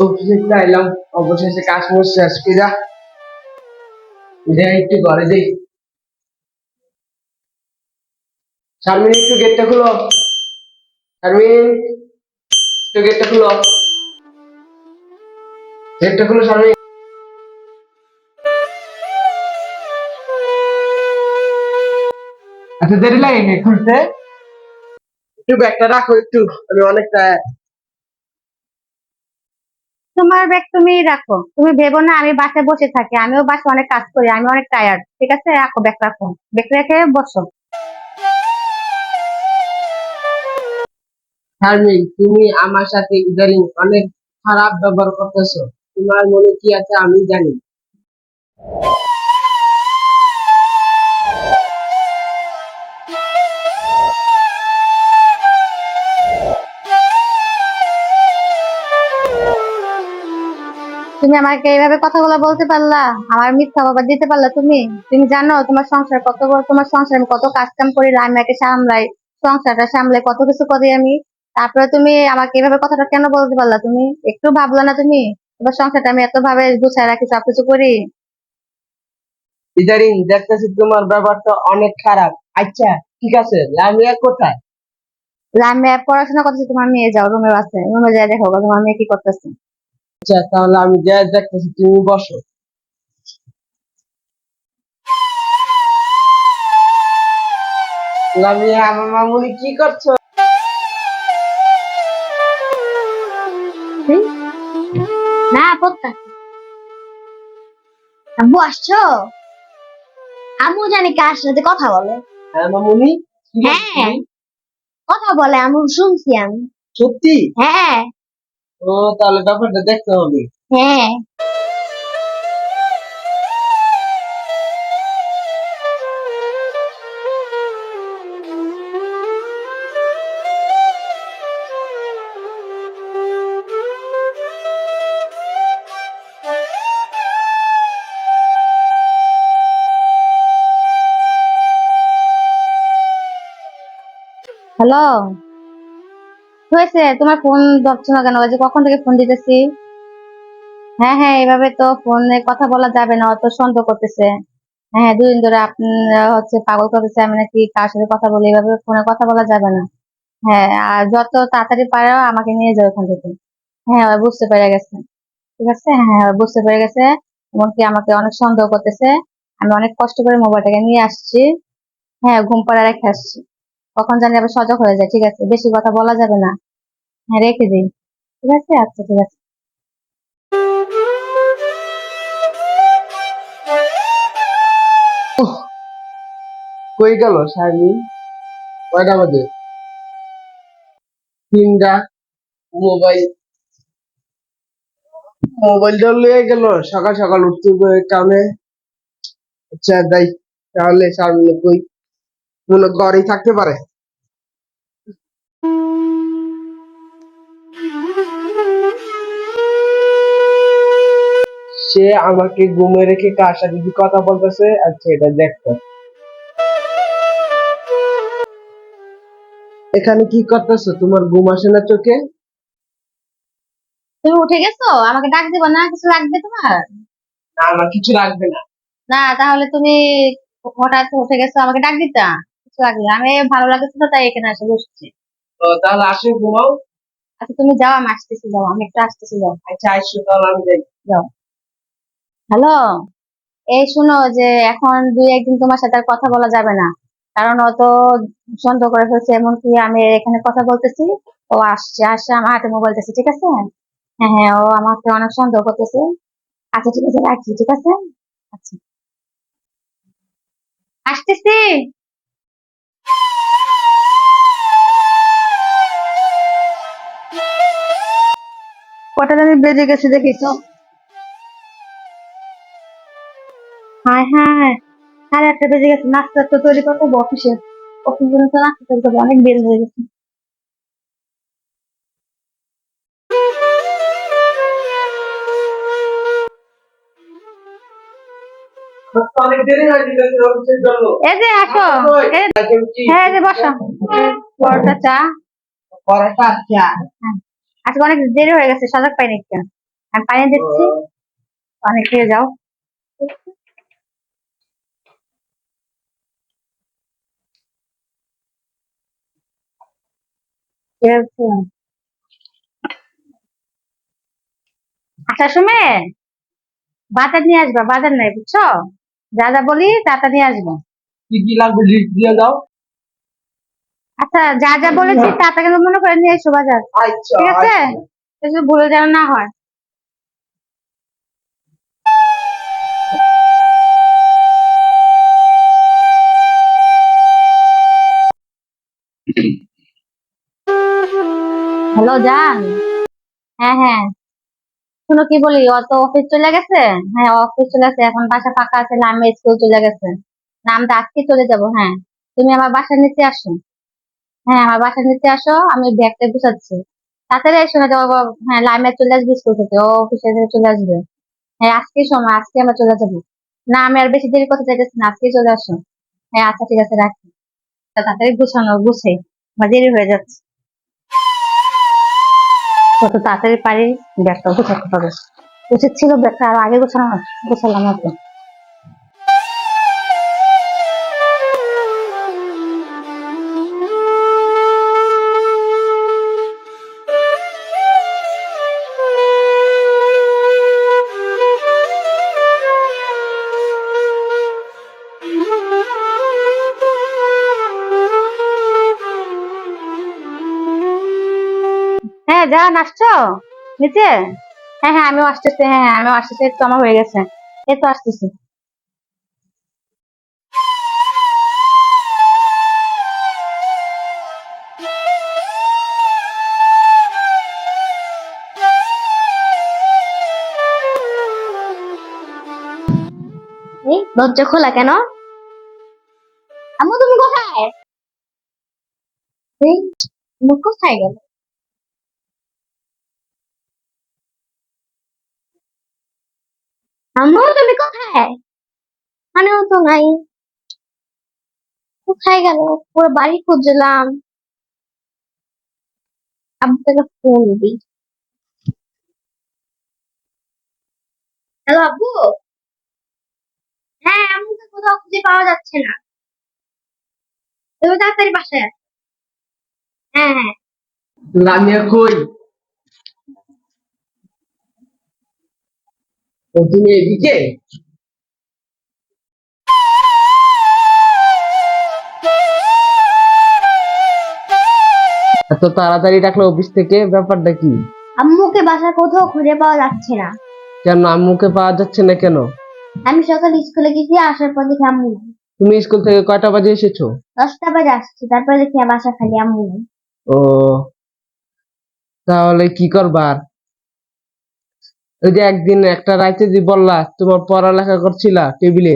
অফিসে অবশেষে কাজ শেষ একটু ঘরে শারমিন, একটু গেটটা খুলো। শারমিন, একটু গেটটা খুলো। গেটটা খুলো শারমিন। আচ্ছা দেরি লাগেনি খুলতে? একটু ব্যাগটা রাখো একটু। আমি অনেক তোমার ব্যাগ তুমি রাখো। তুমি ভেবো না, আমি বাসে বসে থাকি। আমিও বাসে অনেক কাজ করি আমি অনেক টায়ার্ড ঠিক আছে? রাখো ব্যাগ রাখো। ব্যাগ রেখে বসো। শারমিন, তুমি আমার সাথে ইদানিং অনেক খারাপ ব্যবহার করতেছো। তোমার মনে কি আছে আমি জানি। তুমি আমাকে এইভাবে কথাগুলো বলতে পারলা আমার মিথ্যা বাবা দিতে পারলা তুমি? তুমি জানো তোমার সংসার কত তোমার সংসার আমি কত কাজ কাম করি আমাকে সামলাই সংসারটা সামলাই কত কিছু করি আমি? তারপরে তুমি আমাকে এইভাবে কথাটা কেন বলতে পারলা তুমি? একটু ভাবলা না তুমি? তোমার সংসারটা আমি এত ভাবে গুছায় রাখি সবকিছু করি? ইদানিং দেখতেছি তোমার ব্যাপারটা অনেক খারাপ। আচ্ছা ঠিক আছে লামিয়া কোথায়? আমি পড়াশোনা করতেছি তোমার মেয়ে যাও রুমে আছে। রুমে যাই দেখো তোমার মেয়ে কি করতেছে। আচ্ছা তাহলে আমি যাই দেখতেছি তুমি বসো। লামিয়া আমার মামুনি কি করছ? না পড়তা আব্বু আসছো? জানি কার সাথে কথা বলে। হ্যাঁ মামুনি হ্যাঁ। কথা বলে শুনছি আমি। সত্যি? হ্যাঁ। ও তাহলে ব্যাপারটা দেখতে হবে। হ্যাঁ। হ্যালো। হয়েছে? তোমার ফোন ধরছো না কেন? যে কখন থেকে ফোন দিতেছি? হ্যাঁ হ্যাঁ এভাবে তো ফোনে কথা বলা যাবে না, অত সন্দেহ করতেছে। হ্যাঁ দুদিন ধরে আপনি হচ্ছে পাগল করতেছে, আমি নাকি কার সাথে কথা বলি? এভাবে ফোনে কথা বলা যাবে না। হ্যাঁ আর যত তাড়াতাড়ি পারো, আমাকে নিয়ে যাও এখান থেকে। হ্যাঁ বুঝতে পেরে গেছে। ঠিক আছে? হ্যাঁ হ্যাঁ বুঝতে পেরে গেছে। এমনকি আমাকে অনেক সন্দেহ করতেছে। আমি অনেক কষ্ট করে মোবাইলটাকে নিয়ে আসছি। হ্যাঁ ঘুম পাড়া রেখে আসছি। কখন জানি আবার সজাগ হয়ে যায়, ঠিক আছে? বেশি কথা বলা যাবে না। হ্যাঁ রেখে দিই। ঠিক আছে? আচ্ছা ঠিক আছে। কই গেল কয়টা বাজে? তিনটা। মোবাইল। মোবাইলটা লয়ে গেল। সকাল সকাল উঠতে আচ্ছা তাহলে শারমিন কই? মনে ঘরেই থাকতে পারে। সে আমাকে ঘুমে রেখে কার সাথে কথা বলতেছে? আচ্ছা এটা দেখতো এখানে কি করতেছো? তোমার ঘুম আসে না চোখে? তুমি উঠে গেছো? আমাকে ডাক দিবো না? কিছু লাগবে তোমার? না আমার কিছু লাগবে না। না তাহলে তুমি হঠাৎ উঠে গেছো আমাকে ডাক দিতা? কিছু লাগবে। আমি ভালো লাগছে তো তাই এখানে এসে বসছি। তো তাহলে আসো ঘুমাও। আচ্ছা তুমি যাও আমি আসতেছি যাও আমি একটু আসতেছি যাও। আচ্ছা আসো তাহলে আমি যাই। হ্যালো? এই শুনো যে এখন দুই একদিন তোমার সাথে আর কথা বলা যাবে না। কারণ ও তো সন্দেহ করে ফেলছে, এমনকি আমি এখানে কথা বলতেছি, ও আসছে আসছে আমার হাতে মোবাইল দিচ্ছে ঠিক আছে? হ্যাঁ হ্যাঁ ও আমাকে অনেক সন্দেহ করতেছে। আচ্ছা ঠিক আছে, রাখছি, ঠিক আছে? আচ্ছা। আসতেছি? কটা জানি বেজে গেছে দেখি তো। হায় হায়। সাড়ে আটটা বেজে গেছে নাস্তা তো তৈরি করতে হবে অফিসে। অফিস জন্য তো নাস্তা তৈরি করব অনেক হয়ে অনেক দেরি হয়ে গেছে এই যে আসো। হ্যাঁ যে বসো। পরোটা চা। পড়াটা আচ্ছা আজকে অনেক দেরি হয়ে গেছে সজাগ পাইনি আমি পানি দিচ্ছি। পানি খেয়ে যাও। আসার সময় বাজার নিয়ে আসবা বাজার নাই বুঝছ? যা যা বলি তা তা নিয়ে আসব। কি কি লাগবে লিস্ট দিয়ে দাও। আচ্ছা যা যা বলেছি তা তা কিন্তু মনে করে নিয়ে এসো বাজার। আচ্ছা ঠিক আছে? ভুলে যেন না হয়। হ্যালো, জান। হ্যাঁ হ্যাঁ। শুনো কি বলি অত অফিস চলে গেছে? হ্যাঁ অফিস চলে গেছে, এখন বাসা ফাঁকা আছে না আমি স্কুল চলে গেছে। না আমি তো আজকে চলে যাব হ্যাঁ। তুমি আমার বাসার নিচে আসো। হ্যাঁ আমার বাসার নিচে আসো, আমি ব্যাগটা গুছাচ্ছি। তাড়াতাড়ি এসো না হ্যাঁ লাইমে চলে আসবে স্কুল থেকে, ও অফিসে চলে আসবে। হ্যাঁ আজকে সময়, আজকে আমরা চলে যাব। না, আমি আর বেশি দেরি করতে চাইতেছি না আজকে চলে আসো। হ্যাঁ আচ্ছা ঠিক আছে, রাখি। তাড়াতাড়ি গুছানো, গুছে, আমার দেরি হয়ে যাচ্ছে। কত তাড়াতাড়ি পারি ব্যাগটা গোছাতে হবে। উচিত ছিল ব্যাগটা আর আগে গোছানো গোছালাম আর হ্যাঁ যান আসছো নিচে? হ্যাঁ হ্যাঁ আমিও আসতেছি হ্যাঁ হ্যাঁ আমিও আসতেছি একটু আমার হয়ে গেছে। এই তো আসতেছি। দরজা খোলা কেন? আম্মু, তুমি কোথায়? কোথায় গেল? আম্মু তুমি কোথায়? আমিও তো নাই। কোথায় গেল? পুরো বাড়ি খুঁজলাম। আব্বুকে ফোন দিই। হ্যালো আব্বু? হ্যাঁ আম্মুকে কোথাও খুঁজে পাওয়া যাচ্ছে না। তুমি তাড়াতাড়ি বাসায় আসো হ্যাঁ হ্যাঁ। লামিয়া কই? তুমি এদিকে। এত তাড়াতাড়ি ডাকলো অফিস থেকে ব্যাপারটা কি? আম্মুকে বাসা কোথাও খুঁজে পাওয়া যাচ্ছে না। কেন আম্মুকে পাওয়া যাচ্ছে না কেন? আমি সকাল স্কুলে গেছি আসার পর দেখি আম্মু নেই। তুমি স্কুল থেকে কয়টা বাজে এসেছ? দশটা বাজে আসছি তারপরে দেখি বাসা খালি আম্মু নেই। ও তাহলে কি করবার ওই যে একদিন একটা রাইতে যে বললা তোমার পড়ালেখা করছিলা টেবিলে?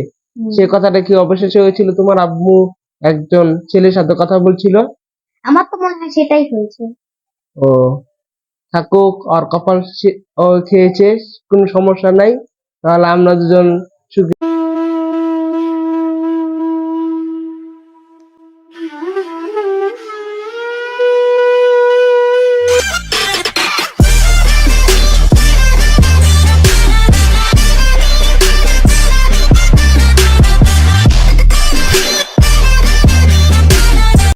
সে কথাটা কি অবশেষে হয়েছিল? তোমার আব্বু একজন ছেলের সাথে কথা বলছিল? আমার তো মনে হয় সেটাই হয়েছে। ও থাকুক আর কপাল খেয়েছে কোনো সমস্যা নাই। তাহলে আমরা দুজন